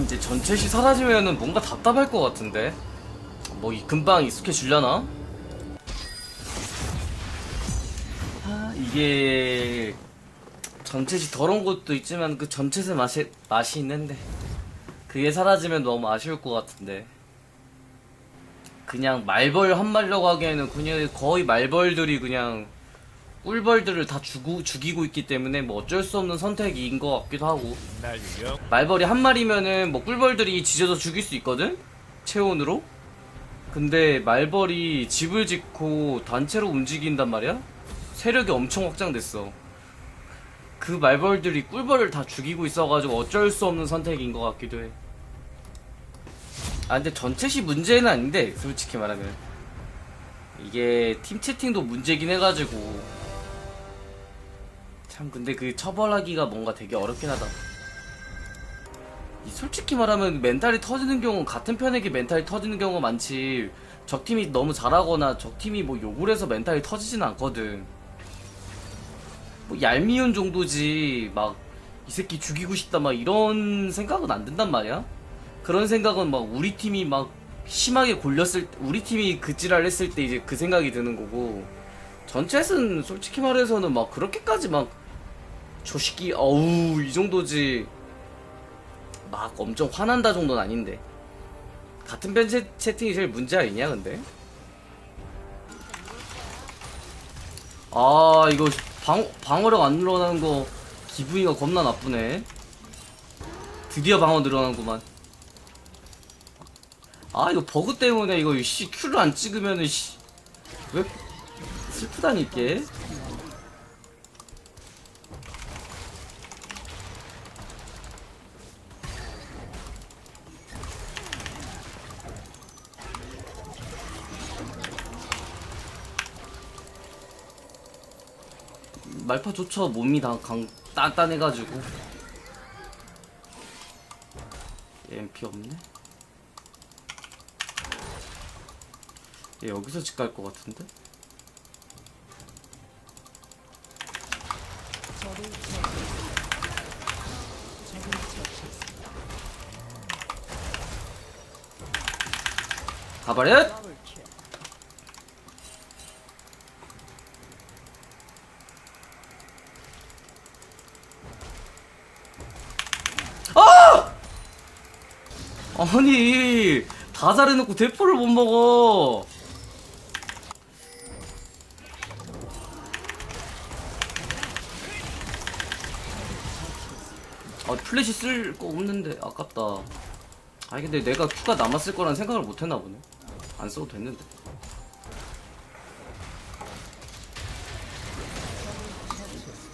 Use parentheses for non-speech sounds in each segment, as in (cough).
이제 전체시 사라지면은 뭔가 답답할 것 같은데 뭐 이 금방 익숙해지려나? 이게 전체시 더러운 것도 있지만 그 전체세 맛이 맛이 있는데 그게 사라지면 너무 아쉬울 것 같은데 그냥 말벌 한 마리라고 하기에는 그냥 거의 말벌들이 그냥 꿀벌들을 다 죽고, 죽이고 있기 때문에 뭐 어쩔 수 없는 선택인 것 같기도 하고 말벌이 한 마리면은 뭐 꿀벌들이 지져서 죽일 수 있거든? 체온으로? 근데 말벌이 집을 짓고 단체로 움직인단 말이야? 세력이 엄청 확장됐어. 그 말벌들이 꿀벌을 다 죽이고 있어가지고 어쩔 수 없는 선택인 것 같기도 해. 아, 근데 전체시 문제는 아닌데, 솔직히 말하면. 이게 팀 채팅도 문제긴 해가지고. 참, 근데 그 처벌하기가 뭔가 되게 어렵긴 하다. 이 솔직히 말하면 멘탈이 터지는 경우 같은 편에게 멘탈이 터지는 경우가 많지 적팀이 너무 잘하거나 적팀이 뭐 욕을 해서 멘탈이 터지진 않거든 뭐 얄미운 정도지 막 이 새끼 죽이고 싶다 막 이런 생각은 안 든단 말이야. 그런 생각은 막 우리 팀이 막 심하게 골렸을 때 우리 팀이 그지랄 했을 때 이제 그 생각이 드는 거고. 전체는 솔직히 말해서는 막 그렇게까지 막저 새끼 어우 이 정도지. 막 엄청 화난다 정도는 아닌데. 같은 편 채, 채팅이 제일 문제 아니냐 근데? 아 이거 방, 방어력 안 늘어나는 거 기분이가 겁나 나쁘네. 드디어 방어 늘어나는구만. 아 이거 버그 때문에 이거 씨 큐를 안 찍으면은 씨 왜 슬프다니까 말파조차 몸이 다 강, 단단해가지고 얘 MP 없네 얘 여기서 집 갈 것 같은데? 가버려! 아니 다 잘해놓고 대포를 못 먹어. 아 플래시 쓸 거 없는데 아깝다. 아니 근데 내가 큐가 남았을 거란 생각을 못 했나 보네. 안 써도 됐는데.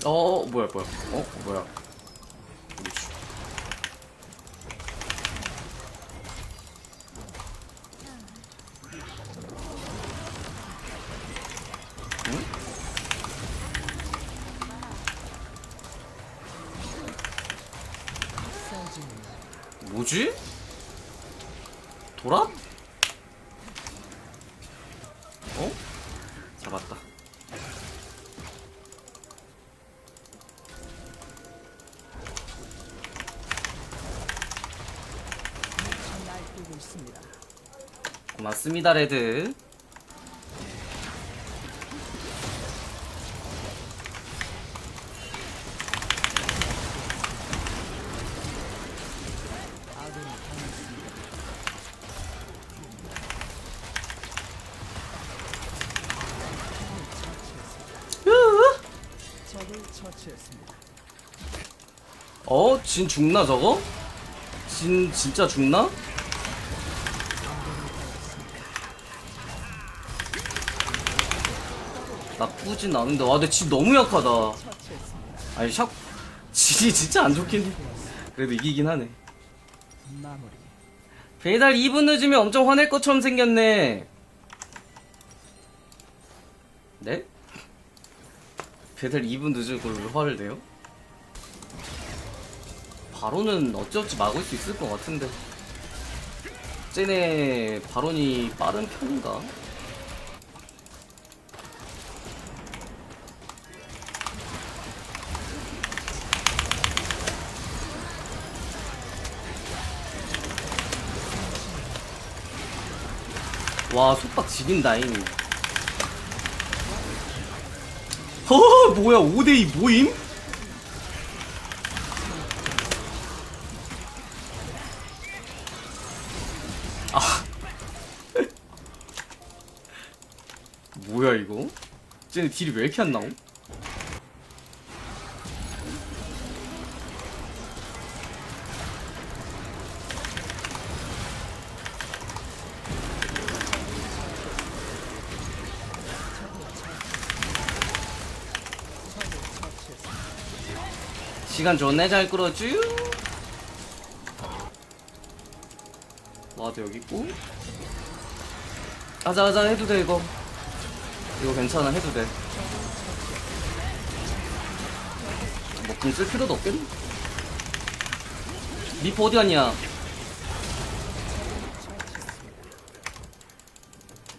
어 뭐야 뭐야. 어 뭐야 그렇지. 뭐지? 도랍? 어? 잡았다. 고맙습니다, 레드. 어? 진 죽나 저거? 진 진짜 죽나? 나쁘진 않은데 와 근데 진 너무 약하다 아니 샥 진이 진짜 안 좋긴 해 그래도 이기긴 하네 배달 2분 늦으면 엄청 화낼 것처럼 생겼네 네? 배달 2분 늦은 걸왜 화를 내요? 바로는 어찌어찌 막을 수 있을 것 같은데 쟤네 바론이 빠른 편인가? 와 속박 지린다잉 허 뭐야 5대2 모임? 아 (laughs) 뭐야 이거? 쟤네 딜이 왜 이렇게 안 나옴? 시간 좋네. 잘 끌어줘 와도 여기 있고. 가자 가자. 해도 돼 이거. 이거 괜찮아. 해도 돼. 뭐궁 쓸 필요도 없겠네. 미포 어디 갔냐?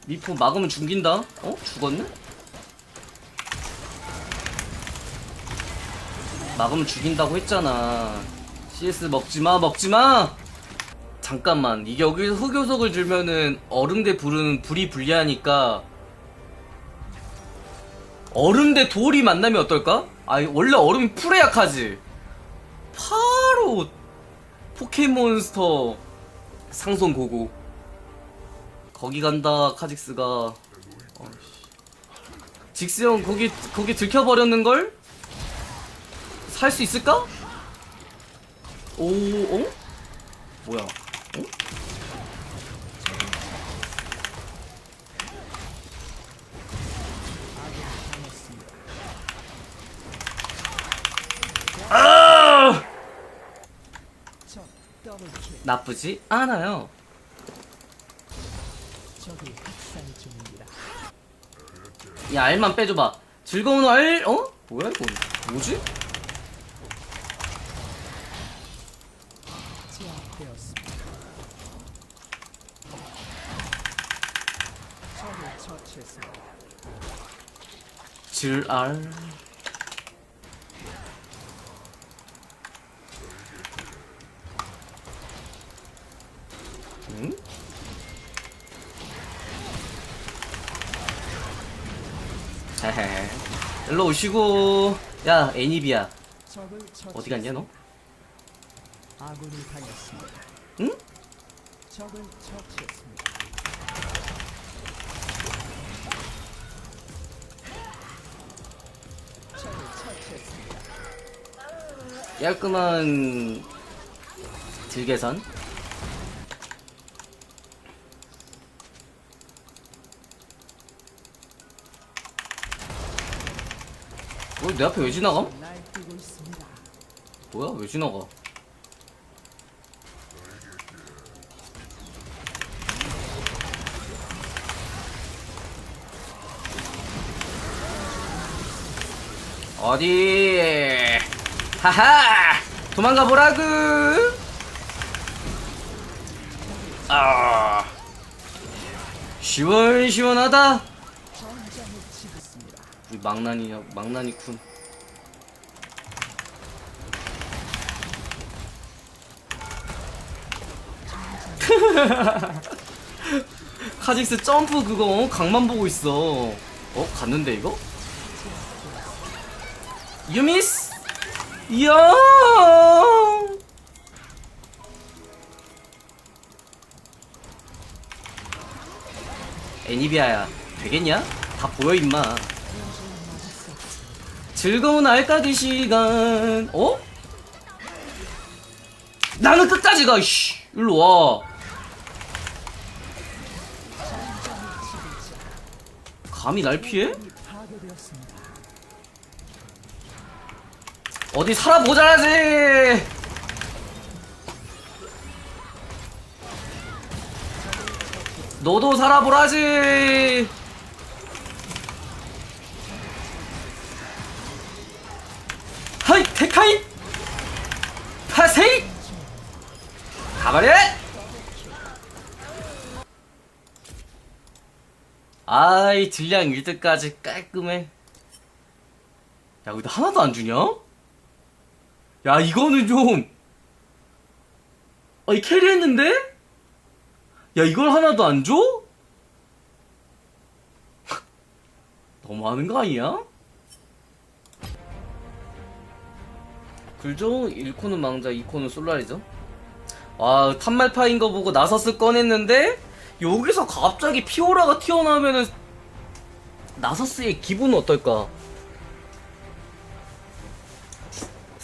미포 막으면 죽긴다? 어? 죽었네? 막으면 죽인다고 했잖아. CS 먹지마, 먹지마! 잠깐만, 이게 여기서 흑요석을 주면은 얼음 대 불은 불이 불리하니까 얼음 대 돌이 만나면 어떨까? 아, 원래 얼음이 풀에 약하지? 바로 포켓몬스터 상성 고고. 거기 간다, 카직스가. 어이씨. 직스 형, 거기, 거기 들켜버렸는걸? 살 수 있을까? 오, 어? 뭐야? 어? 아! 나쁘지 않아요. 야, 알만 빼줘봐. 즐거운 알, 어? 뭐야, 이거? 뭐지? 질, 알. 응? 헤헤. 일로 오시고. 야, 애니비야. 어디 갔냐, 너? 아군이 당했습니다. 응? 적을 처치했습니다. 깔끔한 딜계산. 어, 내 앞에 왜 지나감? 뭐야? 왜 지나가? 어디? 하하! 도망가 보라구! 아. 시원시원하다! 우리 망나니야, 망나니군. (laughs) 카직스 점프 그거 어? 각만 보고 있어. 어? 갔는데 이거? 유미스? 이야! 애니비아야, 되겠냐? 다 보여 임마. 즐거운 알까기 시간. 어? 나는 끝까지 가. 씨. 일로 와. 감히 날 피해? 어디 살아보자지! 너도 살아보라지! 하이 테카이! 파세이! 가버려 아이 딜량 1등까지 깔끔해. 야 근데 하나도 안 주냐? 야 이거는 좀 아이 캐리했는데? 야 이걸 하나도 안 줘? (laughs) 너무하는 거 아니야? 굴종 1코는 망자 2코는 솔라리죠 와 탑말파인 거 보고 나서스 꺼냈는데 여기서 갑자기 피오라가 튀어나오면은 나서스의 기분은 어떨까?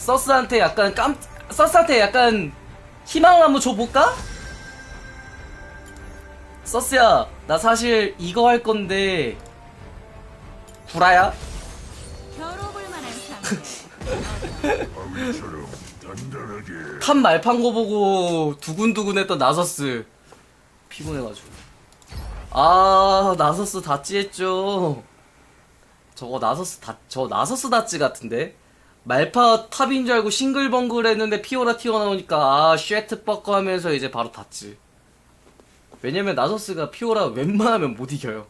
서스한테 약간 깜 서스한테 약간 희망을 한번 줘볼까? 서스야 나 사실 이거 할 건데 구라야? 겨뤄볼 만한 상대. (laughs) 단단하게 탑 말판 거 보고 두근두근했던 나서스 피곤해가지고 아 나서스 다찌 했죠 저거 나서스 다 저 나서스 다찌 같은데 말파 탑인 줄 알고 싱글벙글 했는데 피오라 튀어나오니까 아 쉐트 뻐커 하면서 이제 바로 다찌 왜냐면 나서스가 피오라 웬만하면 못 이겨요.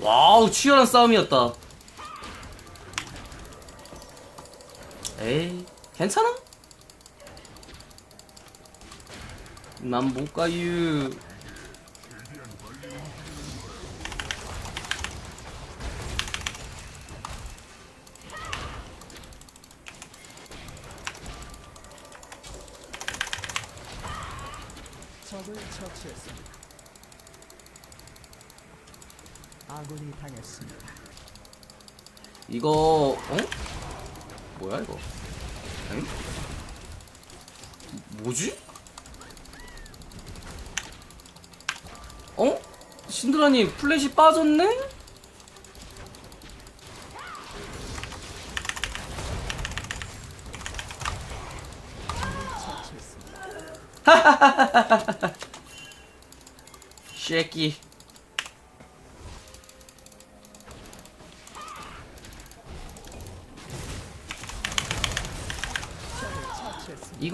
와우 치열한 싸움이었다 에이 괜찮아? 난 못 가유 적을 처치했습니다. 아군이 당했습니다. 이거 어? 뭐야 이거? 엥? 뭐지? 어? 신드라님 플래시 빠졌네? 처치했습니다. (laughs) 쉐끼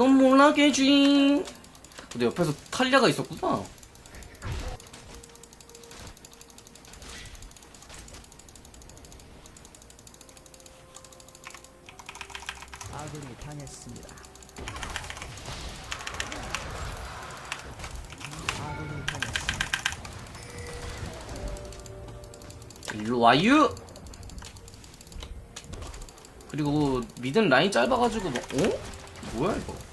이건 몰라게지 근데 옆에서 탈리아가 있었구나 아군이 당했습니다. 아군이 당했습니다. 일로 와유 그리고 미든 라인 짧아가지고 막 어? 뭐야 이거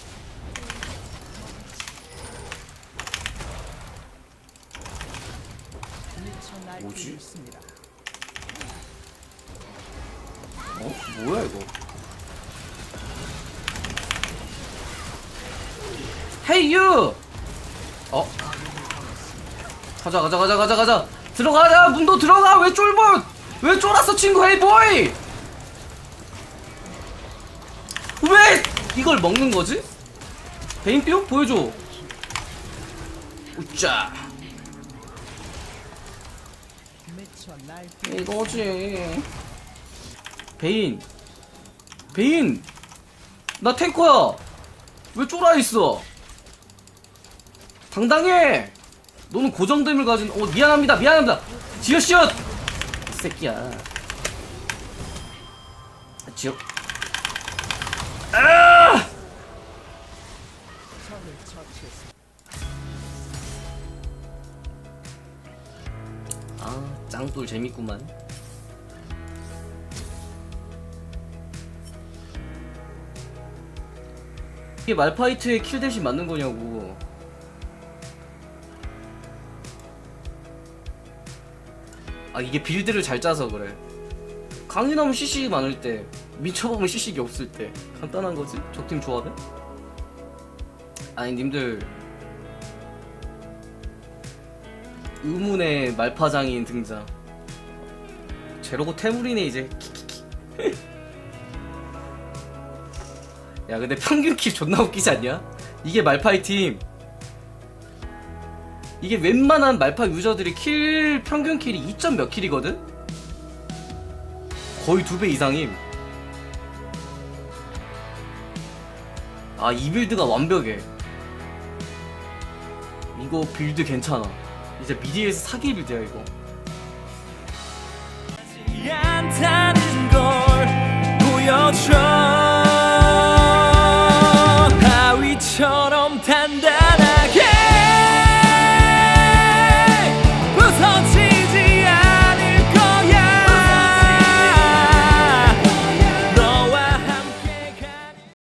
미쳐 날뛰고 뭐지? 어? 뭐야 이거 헤이 유! 어? 가자 가자 가자 가자 가자 들어가자 문도 들어가 왜 쫄보 왜 쫄았어 친구 헤이 보이 왜 이걸 먹는 거지? 베인뼈 보여줘 우짜 미쳐 날뛰고 이거지 베인. 베인! 나 탱커야! 왜 쫄아 있어? 당당해! 너는 고정됨을 가진 어 미안합니다 미안합니다! 지어시엇 이 새끼야. 지어 아! 아 짱돌 재밌구만. 이게 말파이트의 킬 대신 맞는 거냐고. 아 이게 빌드를 잘 짜서 그래. 강인하면 CC 많을 때 미쳐보면 CC가 없을 때. 간단한 거지? 적팀 조합에 아니 님들 의문의 말파장인 등장. 제로고 태물이네 이제. (laughs) 야 근데 평균 킬 존나 웃기지 않냐? 이게 말파이 팀. 이게 웬만한 말파 유저들이 킬 평균 킬이 2점 몇 킬이거든? 거의 두 배 이상임. 아, 이 빌드가 완벽해. 이거 빌드 괜찮아. 이제 미디에서 사기 빌드야, 이거. 보여줘